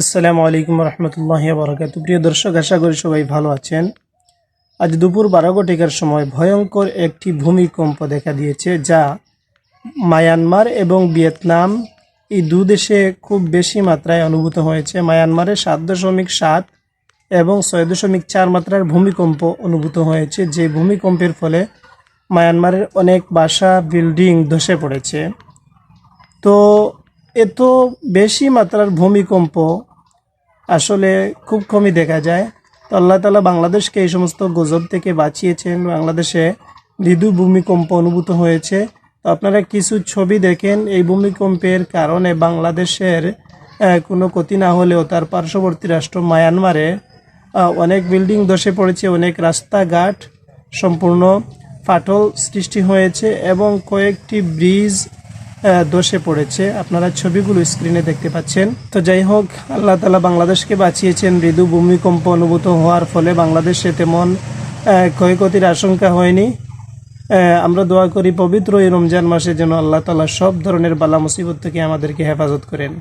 আসসালামু আলাইকুম রহমতুল্লাহ বরকাত প্রিয় দর্শক, আশা করি সবাই ভালো আছেন। আজ দুপুর বারো ঘটিকার সময় ভয়ঙ্কর একটি ভূমিকম্প দেখা দিয়েছে, যা মায়ানমার এবং ভিয়েতনাম, এই দু দেশে খুব বেশি মাত্রায় অনুভূত হয়েছে। মায়ানমারে সাত দশমিক সাত এবং ছয় দশমিক চার মাত্রার ভূমিকম্প অনুভূত হয়েছে, যে ভূমিকম্পের ফলে মায়ানমারের অনেক বাসা, বিল্ডিং ধসে পড়েছে। তো এত বেশি মাত্রার ভূমিকম্প আসলে খুব কমই দেখা যায়। তো আল্লাহ তালা বাংলাদেশকে এই সমস্ত গজব থেকে বাঁচিয়েছেন। বাংলাদেশে মৃদু ভূমিকম্প অনুভূত হয়েছে। তো আপনারা কিছু ছবি দেখেন এই ভূমিকম্পের কারণে বাংলাদেশের কোনো ক্ষতি না হলেও তার পার্শ্ববর্তী রাষ্ট্র মায়ানমারে অনেক বিল্ডিং ধসে পড়েছে, অনেক রাস্তাঘাট সম্পূর্ণ ফাটল সৃষ্টি হয়েছে এবং কয়েকটি ব্রিজ ধসে পড়েছে। আপনারা ছবিগুলো স্ক্রিনে দেখতে পাচ্ছেন। তো যাই হোক, আল্লাহ তালা বাংলাদেশকে বাঁচিয়েছেন। মৃদু ভূমিকম্প অনুভূত হওয়ার ফলে বাংলাদেশে তেমন ক্ষয়ক্ষতির আশঙ্কা হয়নি। আমরা দোয়া করি পবিত্র এই রমজান মাসে যেন আল্লাহ তালা সব ধরনের বালা মুসিবত থেকে আমাদেরকে হেফাজত করেন।